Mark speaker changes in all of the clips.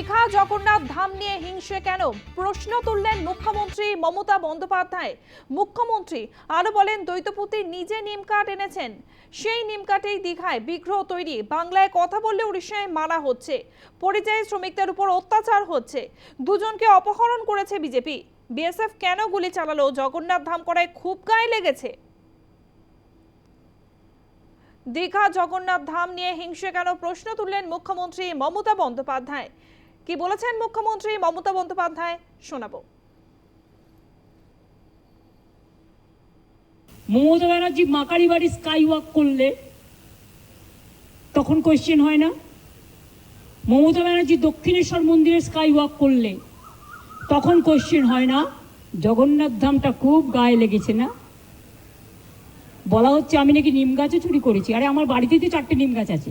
Speaker 1: দীঘা জগন্নাথ ধাম নিয়ে হিংসে কেন? প্রশ্ন তুললেন মুখ্যমন্ত্রী মমতা বন্দ্যোপাধ্যায়। মুখ্যমন্ত্রী আরও বলেন, দ্বৈতপতি নিজে নিম কাঠ এনেছেন। সেই নিম কাঠেই দীঘায় বিগ্রহ তৈরি। বাংলায় কথা বললে উড়িষ্যায় মারা হচ্ছে। পরিযায়ী শ্রমিকদের উপর অত্যাচার হচ্ছে। দুজনকে অপহরণ করেছে বিজেপি। বিএসএফ কেন গুলি চালালো? জগন্নাথ ধাম করায় খুব গায়ে লেগেছে। দীঘা জগন্নাথ ধাম নিয়ে হিংসে কেন? প্রশ্ন তুললেন মুখ্যমন্ত্রী মমতা বন্দ্যোপাধ্যায়। কি বলেছেন মুখ্যমন্ত্রী? মমতা বন্দ্যোপাধ্যায়, শোনাবো।
Speaker 2: মমতা ব্যানার্জি মাকারি বাড়ি স্কাই ওয়াক করলে তখন কোয়েশ্চেন হয় না? মমতা ব্যানার্জি দক্ষিণেশ্বর মন্দিরে স্কাই ওয়াক করলে তখন কোয়েশ্চেন হয় না? জগন্নাথ ধামটা খুব গায়ে লেগেছে না? বলা হচ্ছে আমি নাকি নিম গাছও চুরি করেছি। আরে আমার বাড়িতেই তো চারটে নিম গাছ আছে।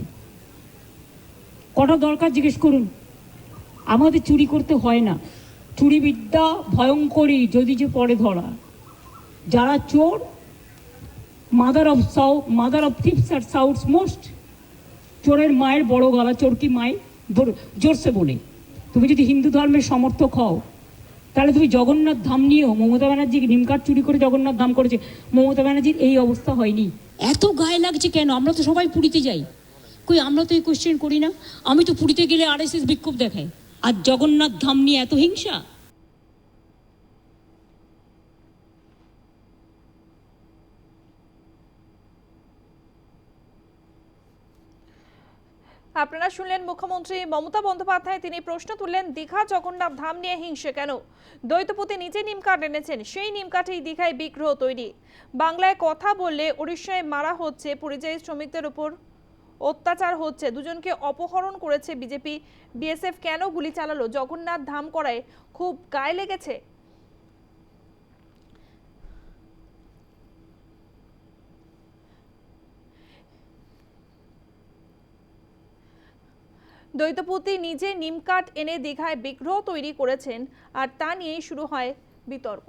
Speaker 2: কটা দরকার জিজ্ঞেস করুন। আমাদের চুরি করতে হয় না। চুরি বিদ্যা ভয়ঙ্করী যদি যে পরে ধরা। যারা চোর mother of south mother of thieves R South's most চোরের মায়ের বড় গলা চোরকি মায়ের জোর- জোরসে বলে। তুমি যদি হিন্দু ধর্মের সমর্থক হও, তাহলে তুমি জগন্নাথ ধাম নিয়েও, মমতা ব্যানার্জি নিমকাঠ চুরি করে জগন্নাথ ধাম করেছে, মমতা ব্যানার্জির এই অবস্থা হয়নি। এত গায়ে লাগছে কেন? আমরা তো সবাই পুরীতে যাই। কই, আমরা তো এই কোশ্চেন করি না? আমি তো পুরীতে গেলে আর এস এস বিক্ষোভ দেখায় আর জগন্নাথ ধাম নিয়ে এত হিংসা?
Speaker 1: আপনারা শুনলেন মুখ্যমন্ত্রী মমতা বন্দ্যোপাধ্যায়। তিনি প্রশ্ন তুললেন, দীঘা জগন্নাথ ধাম নিয়ে হিংসে কেন? দ্বৈতপতি নিজে নিম কাঠ এনেছেন, সেই নিম কাঠেই দীঘায় বিগ্রহ তৈরি। বাংলায় কথা বললে উড়িষ্যায় মারা হচ্ছে পরিযায়ী শ্রমিকদের উপর অত্যাচার হচ্ছে। দুজনকে অপহরণ করেছে বিজেপি। বিএসএফ কেন গুলি চালালো? জগন্নাথ ধাম করায় খুব গায়ে লেগেছে। দ্বৈতপতি নিজে নিমকাঠ এনে দীঘায় বিগ্রহ তৈরি করেছেন আর তা নিয়েই শুরু হয় বিতর্ক।